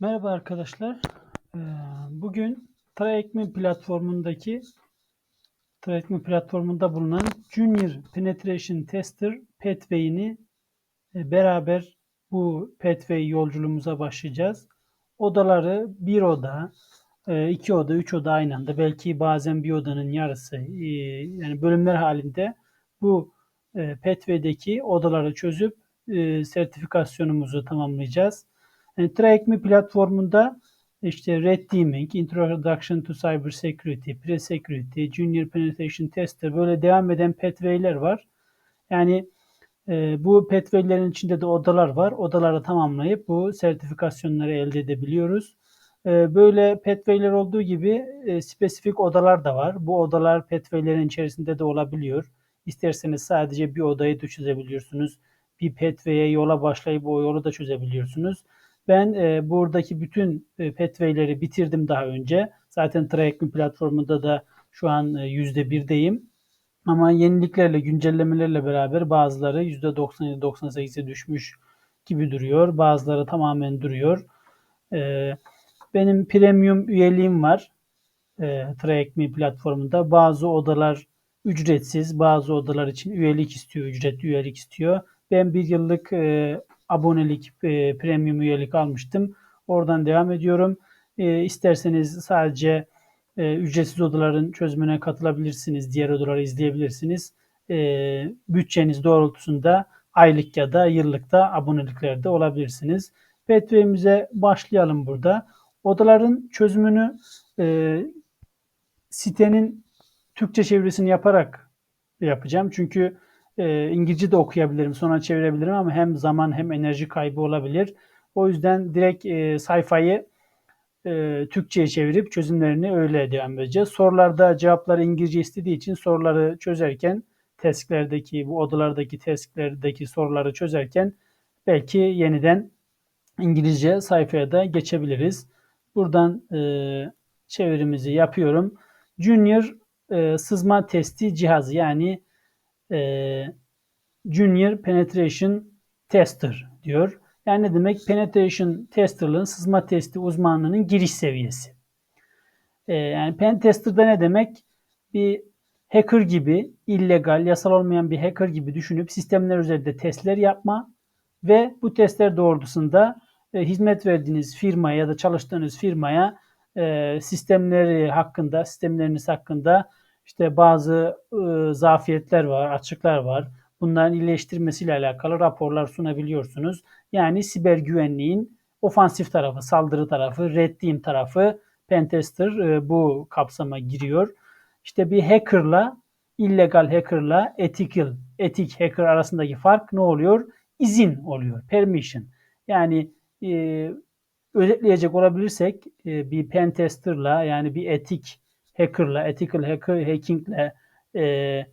Merhaba arkadaşlar. Ee, Bugün TryECME platformundaki TryECME platformunda bulunan Junior Penetration Tester Pathway'ini e, beraber bu Pathway yolculuğumuza başlayacağız. Odaları bir oda, e, iki oda, üç oda aynı anda, belki bazen bir odanın yarısı, e, yani bölümler halinde bu Pathway'deki odaları çözüp sertifikasyonumuzu tamamlayacağız. Yani TrackMe platformunda işte Red Teaming, Introduction to Cyber Security, Pre-Security, Junior Penetration Tester böyle devam eden pathway'ler var. Yani e, bu pathway'lerin içinde de odalar var. Odaları tamamlayıp bu sertifikasyonları elde edebiliyoruz. E, böyle pathway'ler olduğu gibi e, spesifik odalar da var. Bu odalar pathway'lerin içerisinde de olabiliyor. İsterseniz sadece bir odayı da çözebiliyorsunuz. Bir pathway'e yola başlayıp o yolu da çözebiliyorsunuz. Ben e, buradaki bütün e, pathway'leri bitirdim daha önce. Zaten Trayekmi platformunda da şu an e, %1'deyim. Ama yeniliklerle, güncellemelerle beraber bazıları %97-98'e düşmüş gibi duruyor. Bazıları tamamen duruyor. E, benim premium üyeliğim var. E, Trayekmi platformunda. Bazı odalar ücretsiz, bazı odalar için üyelik istiyor, ücretli üyelik istiyor. Ben bir yıllık e, abonelik, e, premium üyelik almıştım. Oradan devam ediyorum. E, isterseniz sadece e, ücretsiz odaların çözümüne katılabilirsiniz. Diğer odaları izleyebilirsiniz. E, bütçeniz doğrultusunda aylık ya da yıllıkta aboneliklerde olabilirsiniz. Pathway'imize başlayalım burada. Odaların çözümünü e, sitenin Türkçe çevirisini yaparak yapacağım. Çünkü e, İngilizce de okuyabilirim, sonra çevirebilirim ama hem zaman hem enerji kaybı olabilir. O yüzden direkt e, sayfayı e, Türkçe'ye çevirip çözümlerini öyle devam edeceğiz. Sorularda cevapları İngilizce istediği için soruları çözerken testlerdeki, bu odalardaki testlerdeki soruları çözerken belki yeniden İngilizce sayfaya da geçebiliriz. Buradan e, çevirimizi yapıyorum. Junior e, sızma testi cihazı yani e, Junior Penetration Tester diyor. Yani ne demek? Penetration Tester'lığın sızma testi uzmanlığının giriş seviyesi. E, yani pen tester'da ne demek? Bir hacker gibi, illegal, yasal olmayan bir hacker gibi düşünüp sistemler üzerinde testler yapma ve bu testler doğrultusunda e, hizmet verdiğiniz firmaya ya da çalıştığınız firmaya e, sistemleri hakkında, sistemleriniz hakkında işte bazı e, zafiyetler var, açıklar var. Bunların iyileştirmesiyle alakalı raporlar sunabiliyorsunuz. Yani siber güvenliğin ofansif tarafı, saldırı tarafı, red team tarafı, pentester e, bu kapsama giriyor. İşte bir hackerla, illegal hackerla ethical, etik hacker arasındaki fark ne oluyor? İzin oluyor, permission. Yani e, özetleyecek olabilirsek e, bir pentesterla yani bir etik hacker'la, ethical hacker, hackingle e,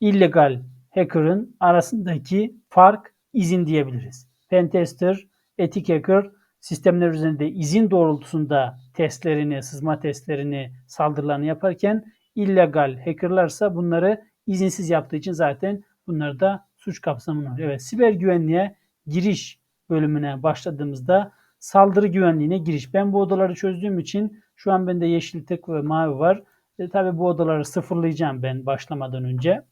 illegal hacker'ın arasındaki fark izin diyebiliriz. Pentester, etik hacker sistemler üzerinde izin doğrultusunda testlerini, sızma testlerini, saldırılarını yaparken illegal hackerlarsa bunları izinsiz yaptığı için zaten bunlar da suç kapsamına alıyor. Evet, siber güvenliğe giriş bölümüne başladığımızda saldırı güvenliğine giriş. Ben bu odaları çözdüğüm için şu an bende yeşil tek ve mavi var. E, tabii bu odaları sıfırlayacağım ben başlamadan önce.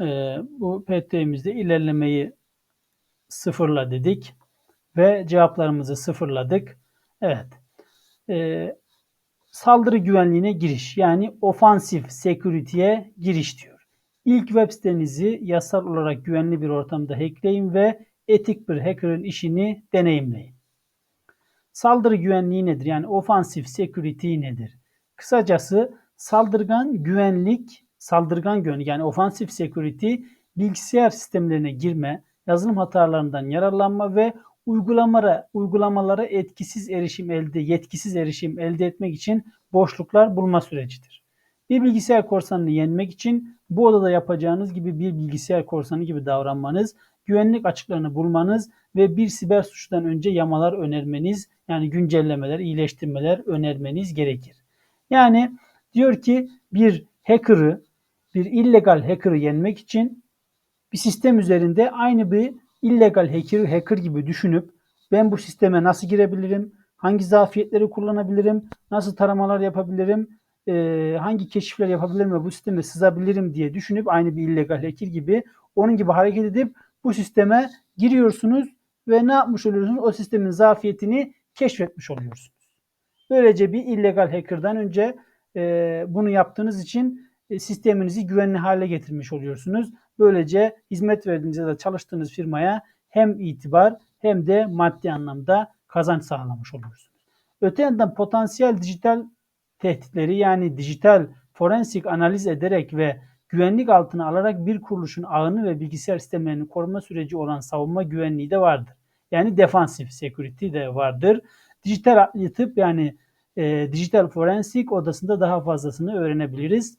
E, bu PT'mizde ilerlemeyi sıfırla dedik. Ve cevaplarımızı sıfırladık. Evet. E, saldırı güvenliğine giriş yani ofansif security'ye giriş diyor. İlk web sitenizi yasal olarak güvenli bir ortamda hackleyin ve etik bir hacker'ın işini deneyimleyin. Saldırı güvenliği nedir? Yani ofansif security nedir? Kısacası saldırgan güvenlik, saldırgan güvenlik yani ofansif security bilgisayar sistemlerine girme, yazılım hatalarından yararlanma ve uygulamalara, uygulamalara etkisiz erişim elde, yetkisiz erişim elde etmek için boşluklar bulma sürecidir. Bir bilgisayar korsanını yenmek için bu odada yapacağınız gibi bir bilgisayar korsanı gibi davranmanız, güvenlik açıklarını bulmanız ve bir siber suçtan önce yamalar önermeniz yani güncellemeler, iyileştirmeler önermeniz gerekir. Yani diyor ki bir hacker'ı, bir illegal hacker'ı yenmek için bir sistem üzerinde aynı bir illegal hacker, hacker gibi düşünüp Ben bu sisteme nasıl girebilirim? Hangi zafiyetleri kullanabilirim? Nasıl taramalar yapabilirim? Ee, hangi keşifler yapabilirim ve bu sisteme sızabilirim diye düşünüp aynı bir illegal hacker gibi onun gibi hareket edip bu sisteme giriyorsunuz ve ne yapmış oluyorsunuz? O sistemin zafiyetini keşfetmiş oluyorsunuz. Böylece bir illegal hacker'dan önce e, bunu yaptığınız için e, sisteminizi güvenli hale getirmiş oluyorsunuz. Böylece hizmet verdiğiniz ya da çalıştığınız firmaya hem itibar hem de maddi anlamda kazanç sağlamış olursunuz. Öte yandan potansiyel dijital tehditleri yani dijital forensik analiz ederek ve güvenlik altına alarak bir kuruluşun ağını ve bilgisayar sistemlerini koruma süreci olan savunma güvenliği de vardır. Yani defansif security de vardır. Dijital tıp yani e, dijital forensik odasında daha fazlasını öğrenebiliriz.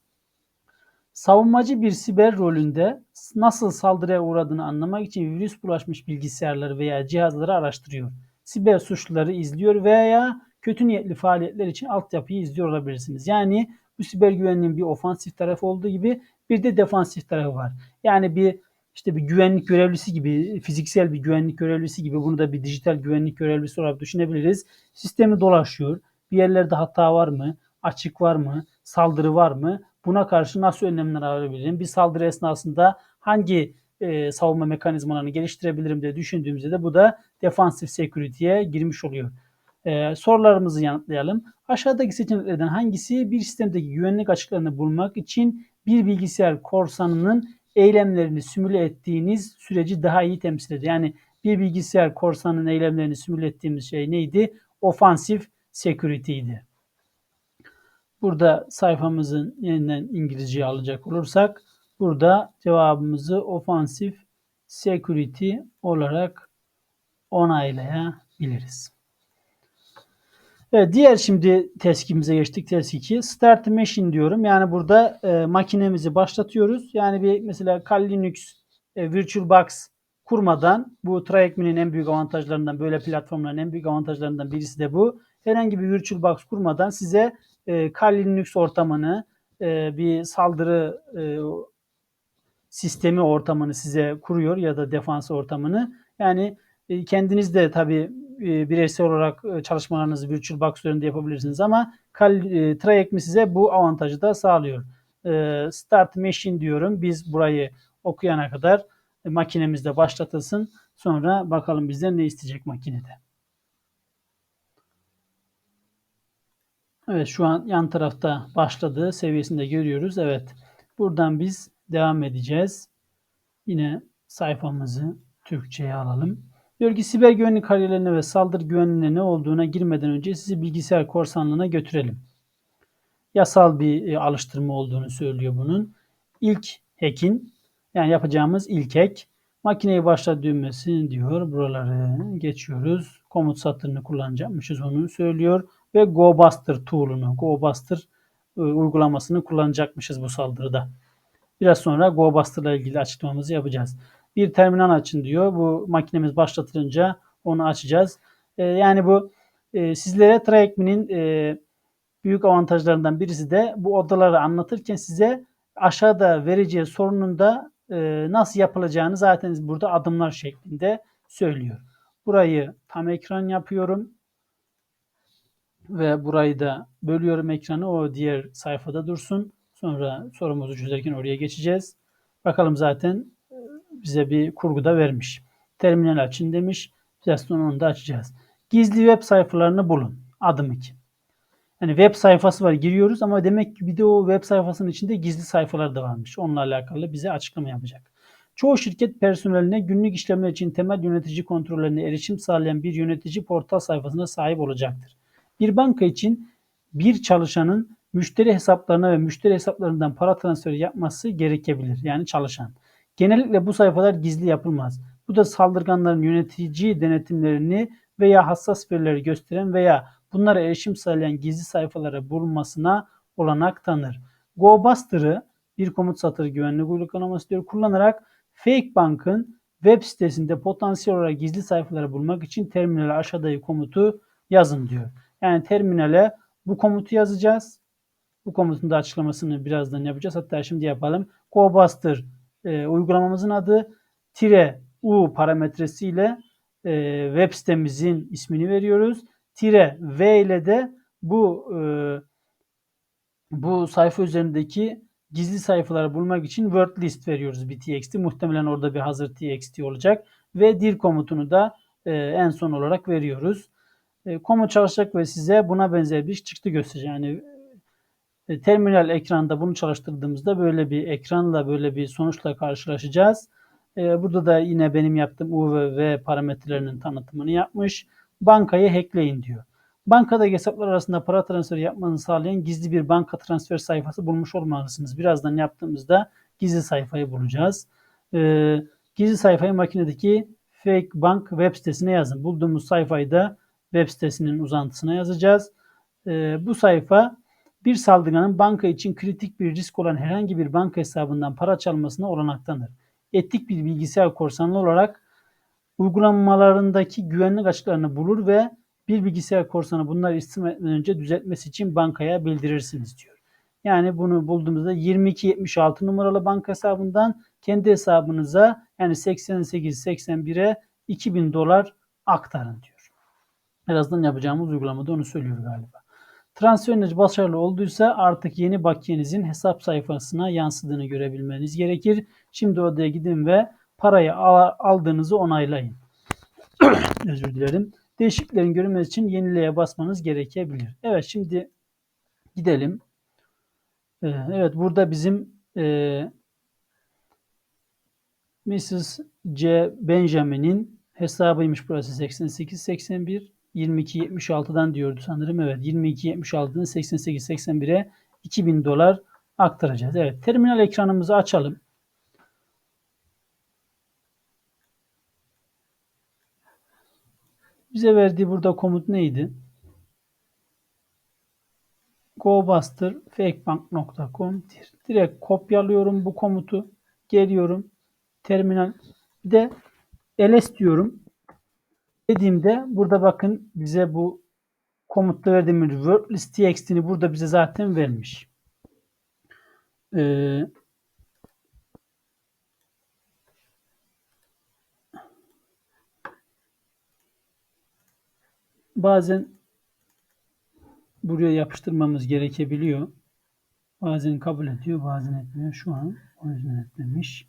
Savunmacı bir siber rolünde nasıl saldırıya uğradığını anlamak için virüs bulaşmış bilgisayarları veya cihazları araştırıyor. Siber suçluları izliyor veya kötü niyetli faaliyetler için altyapıyı izliyor olabilirsiniz. Yani bu siber güvenliğin bir ofansif tarafı olduğu gibi bir de defansif tarafı var. Yani bir işte bir güvenlik görevlisi gibi, fiziksel bir güvenlik görevlisi gibi bunu da bir dijital güvenlik görevlisi olarak düşünebiliriz. Sistemi dolaşıyor. Bir yerlerde hata var mı? Açık var mı? Saldırı var mı? Buna karşı nasıl önlemler alabilirim? Bir saldırı esnasında hangi e, savunma mekanizmalarını geliştirebilirim diye düşündüğümüzde de bu da defansif security'ye girmiş oluyor. E, sorularımızı yanıtlayalım. Aşağıdaki seçeneklerden hangisi bir sistemdeki güvenlik açıklarını bulmak için bir bilgisayar korsanının eylemlerini simüle ettiğiniz süreci daha iyi temsil ediyor? Yani bir bilgisayar korsanının eylemlerini simüle ettiğimiz şey neydi? Ofansif security'ydi. Burada sayfamızın yeniden İngilizce'ye alacak olursak burada cevabımızı ofansif security olarak onaylayabiliriz. Evet, diğer şimdi teskimize geçtik. Test 2. Start machine diyorum. Yani burada e, makinemizi başlatıyoruz. Yani bir mesela Kali Linux e, VirtualBox kurmadan bu TryAcme'nin en büyük avantajlarından böyle platformların en büyük avantajlarından birisi de bu. Herhangi bir VirtualBox kurmadan size e, Kali Linux ortamını e, bir saldırı e, sistemi ortamını size kuruyor ya da defans ortamını. Yani e, kendiniz de tabii e, bireysel olarak e, çalışmalarınızı VirtualBox üzerinde yapabilirsiniz ama e, Trayek size bu avantajı da sağlıyor. E, start Machine diyorum. Biz burayı okuyana kadar e, makinemizde başlatılsın. Sonra bakalım bizden ne isteyecek makinede. Evet şu an yan tarafta başladığı seviyesinde görüyoruz. Evet buradan biz devam edeceğiz. Yine sayfamızı Türkçe'ye alalım. Diyor ki siber güvenlik kariyerlerine ve saldırı güvenliğine ne olduğuna girmeden önce sizi bilgisayar korsanlığına götürelim. Yasal bir e, alıştırma olduğunu söylüyor bunun. İlk hackin yani yapacağımız ilk hack makineyi başlat düğmesini diyor. Buraları geçiyoruz. Komut satırını kullanacakmışız onu söylüyor. Ve GoBuster tool'unu, GoBuster e, uygulamasını kullanacakmışız bu saldırıda. Biraz sonra GoBuster ile ilgili açıklamamızı yapacağız bir terminal açın diyor. Bu makinemiz başlatılınca onu açacağız. E, yani bu e, sizlere TryAcme'nin e, büyük avantajlarından birisi de bu odaları anlatırken size aşağıda vereceği sorunun da e, nasıl yapılacağını zaten burada adımlar şeklinde söylüyor. Burayı tam ekran yapıyorum. Ve burayı da bölüyorum ekranı. O diğer sayfada dursun. Sonra sorumuzu çözerken oraya geçeceğiz. Bakalım zaten bize bir kurguda vermiş. Terminal açın demiş. Biraz sonra onu da açacağız. Gizli web sayfalarını bulun. Adım 2. Yani web sayfası var giriyoruz ama demek ki bir de o web sayfasının içinde gizli sayfalar da varmış. Onunla alakalı bize açıklama yapacak. Çoğu şirket personeline günlük işlemler için temel yönetici kontrollerine erişim sağlayan bir yönetici portal sayfasına sahip olacaktır. Bir banka için bir çalışanın müşteri hesaplarına ve müşteri hesaplarından para transferi yapması gerekebilir. Yani çalışan. Genellikle bu sayfalar gizli yapılmaz. Bu da saldırganların yönetici denetimlerini veya hassas verileri gösteren veya bunlara erişim sağlayan gizli sayfalara bulunmasına olanak tanır. GoBuster'ı bir komut satırı güvenlik uygulaması diyor kullanarak Fake Bank'ın web sitesinde potansiyel olarak gizli sayfaları bulmak için terminale aşağıdaki komutu yazın diyor. Yani terminale bu komutu yazacağız. Bu komutun da açıklamasını birazdan yapacağız. Hatta şimdi yapalım. GoBuster e, uygulamamızın adı tire u parametresiyle e, web sitemizin ismini veriyoruz. Tire V ile de bu e, bu sayfa üzerindeki gizli sayfaları bulmak için word list veriyoruz bir txt. Muhtemelen orada bir hazır txt olacak. Ve dir komutunu da e, en son olarak veriyoruz. E, komut çalışacak ve size buna benzer bir çıktı gösterecek. Yani e, terminal ekranda bunu çalıştırdığımızda böyle bir ekranla böyle bir sonuçla karşılaşacağız. E, burada da yine benim yaptığım U ve V parametrelerinin tanıtımını yapmış. Bankayı hackleyin diyor. Bankadaki hesaplar arasında para transferi yapmanızı sağlayan gizli bir banka transfer sayfası bulmuş olmalısınız. Birazdan yaptığımızda gizli sayfayı bulacağız. Ee, gizli sayfayı makinedeki fake bank web sitesine yazın. Bulduğumuz sayfayı da web sitesinin uzantısına yazacağız. Bu sayfa bir saldırganın banka için kritik bir risk olan herhangi bir banka hesabından para çalmasına olanak tanır. Etik bir bilgisayar korsanı olarak uygulamalarındaki güvenlik açıklarını bulur ve bir bilgisayar korsanı bunları istim etmeden önce düzeltmesi için bankaya bildirirsiniz diyor. Yani bunu bulduğumuzda 2276 numaralı banka hesabından kendi hesabınıza yani 8881'e 2000 dolar aktarın diyor. Birazdan yapacağımız uygulamada onu söylüyor galiba. Transferiniz başarılı olduysa artık yeni bakiyenizin hesap sayfasına yansıdığını görebilmeniz gerekir. Şimdi odaya gidin ve parayı aldığınızı onaylayın. Özür dilerim. Değişikliklerin görünmesi için yenileye basmanız gerekebilir. Evet şimdi gidelim. Ee, evet burada bizim e, Mrs. C. Benjamin'in hesabıymış burası 88 81 22 76'dan diyordu sanırım. Evet 22 76'dan 88 81'e 2000 dolar aktaracağız. Evet terminal ekranımızı açalım. Bize verdiği burada komut neydi? gobuster fakebank.com direkt kopyalıyorum bu komutu. Geliyorum. Terminal bir de ls diyorum. Dediğimde burada bakın bize bu komutta verdiğimiz wordlist txt'ini burada bize zaten vermiş. Ee, bazen buraya yapıştırmamız gerekebiliyor. Bazen kabul ediyor, bazen etmiyor. Şu an o yüzden etmemiş.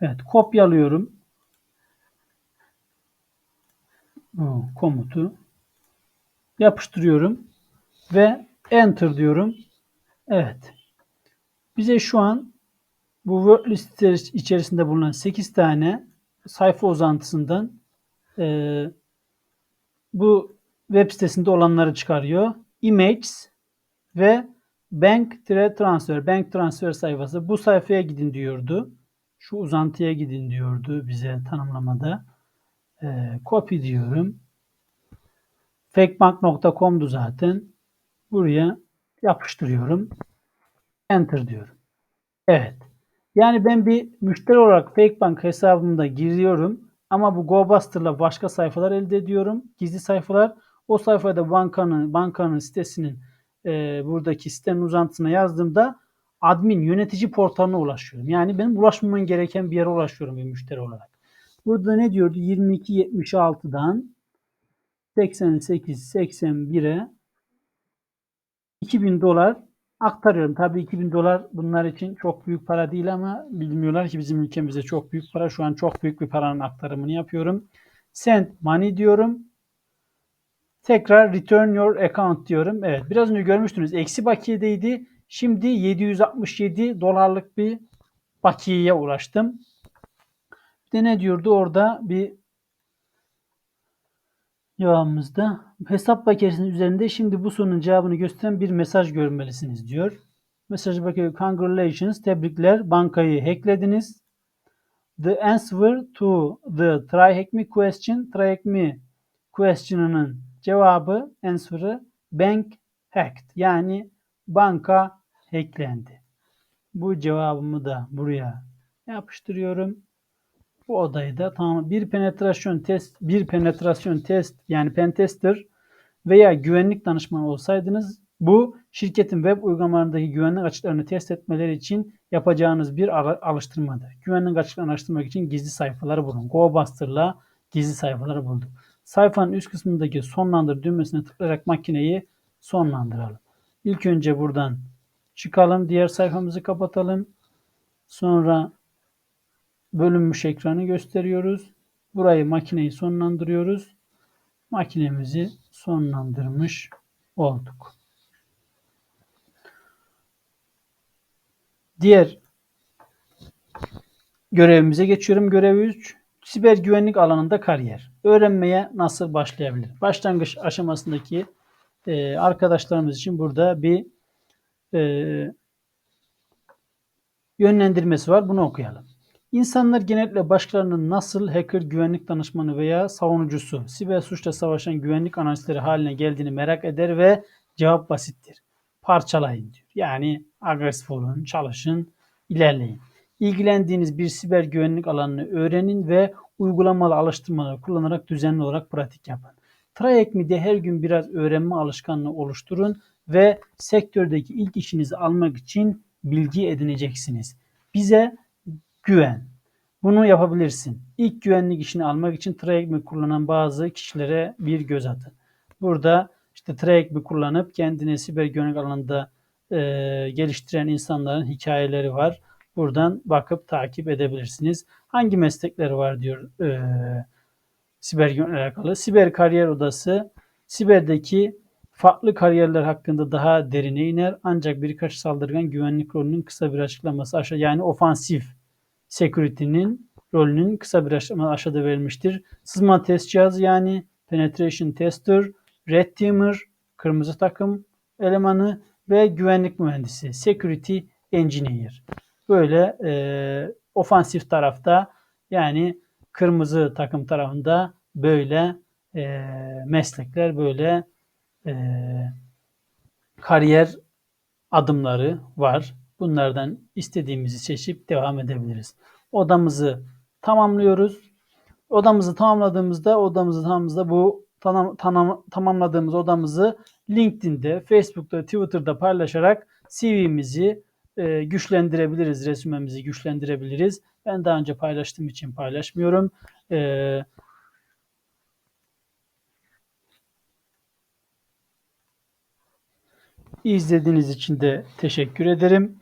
Evet, kopyalıyorum. Bu komutu yapıştırıyorum ve enter diyorum. Evet. Bize şu an bu word list içerisinde bulunan 8 tane sayfa uzantısından e, bu web sitesinde olanları çıkarıyor. Images ve Bank Transfer, Bank Transfer sayfası. Bu sayfaya gidin diyordu. Şu uzantıya gidin diyordu bize tanımlamada. Ee, copy diyorum. Fakebank.com'du zaten. Buraya yapıştırıyorum. Enter diyorum. Evet. Yani ben bir müşteri olarak Fakebank hesabımda giriyorum. Ama bu GoBuster'la başka sayfalar elde ediyorum. Gizli sayfalar. O sayfada bankanın bankanın sitesinin e, buradaki sitenin uzantısına yazdığımda admin yönetici portalına ulaşıyorum. Yani benim ulaşmamam gereken bir yere ulaşıyorum bir müşteri olarak. Burada ne diyordu? 22.76'dan 88.81'e 2000 dolar aktarıyorum. Tabii 2000 dolar bunlar için çok büyük para değil ama bilmiyorlar ki bizim ülkemizde çok büyük para. Şu an çok büyük bir paranın aktarımını yapıyorum. Send money diyorum. Tekrar return your account diyorum. Evet biraz önce görmüştünüz. Eksi bakiyedeydi. Şimdi 767 dolarlık bir bakiyeye ulaştım. De ne diyordu orada bir cevabımızda hesap bakiyesinin üzerinde şimdi bu sorunun cevabını gösteren bir mesaj görmelisiniz diyor. Mesajı bakıyor. Congratulations. Tebrikler. Bankayı hacklediniz. The answer to the try hack me question. Try hack me question'ının Cevabı, answer'ı bank hacked. Yani banka hacklendi. Bu cevabımı da buraya yapıştırıyorum. Bu odayı da tamam. Bir penetrasyon test, bir penetrasyon test yani pen tester veya güvenlik danışmanı olsaydınız bu şirketin web uygulamalarındaki güvenlik açıklarını test etmeleri için yapacağınız bir alıştırmadır. Güvenlik açıklarını araştırmak için gizli sayfaları bulun. GoBuster'la gizli sayfaları bulduk. Sayfanın üst kısmındaki sonlandır düğmesine tıklayarak makineyi sonlandıralım. İlk önce buradan çıkalım. Diğer sayfamızı kapatalım. Sonra bölünmüş ekranı gösteriyoruz. Burayı makineyi sonlandırıyoruz. Makinemizi sonlandırmış olduk. Diğer görevimize geçiyorum. Görev 3. Siber güvenlik alanında kariyer. Öğrenmeye nasıl başlayabilir? Başlangıç aşamasındaki e, arkadaşlarımız için burada bir e, yönlendirmesi var. Bunu okuyalım. İnsanlar genellikle başkalarının nasıl hacker, güvenlik danışmanı veya savunucusu, siber suçla savaşan güvenlik analistleri haline geldiğini merak eder ve cevap basittir. Parçalayın diyor. Yani agresif olun, çalışın, ilerleyin. İlgilendiğiniz bir siber güvenlik alanını öğrenin ve uygulamalı alıştırmaları kullanarak düzenli olarak pratik yapın. TryEcmi'de her gün biraz öğrenme alışkanlığı oluşturun ve sektördeki ilk işinizi almak için bilgi edineceksiniz. Bize güven. Bunu yapabilirsin. İlk güvenlik işini almak için TryEcmi kullanan bazı kişilere bir göz atın. Burada işte TryEcmi kullanıp kendini siber güvenlik alanında e, geliştiren insanların hikayeleri var. Buradan bakıp takip edebilirsiniz. Hangi meslekler var diyor e, siber güvenlikle alakalı. Siber kariyer odası siberdeki farklı kariyerler hakkında daha derine iner. Ancak birkaç saldırgan güvenlik rolünün kısa bir açıklaması aşağı yani ofansif security'nin rolünün kısa bir açıklaması aşağıda verilmiştir. Sızma test cihazı yani penetration tester, red teamer, kırmızı takım elemanı ve güvenlik mühendisi security engineer. Böyle e, ofansif tarafta yani kırmızı takım tarafında böyle e, meslekler böyle e, kariyer adımları var. Bunlardan istediğimizi seçip devam edebiliriz. Odamızı tamamlıyoruz. Odamızı tamamladığımızda odamızı tamamladığımızda bu tamam, tamam, tamamladığımız odamızı LinkedIn'de, Facebook'ta, Twitter'da paylaşarak CV'mizi e, güçlendirebiliriz, resmimizi güçlendirebiliriz. Ben daha önce paylaştığım için paylaşmıyorum. E, izlediğiniz için de teşekkür ederim.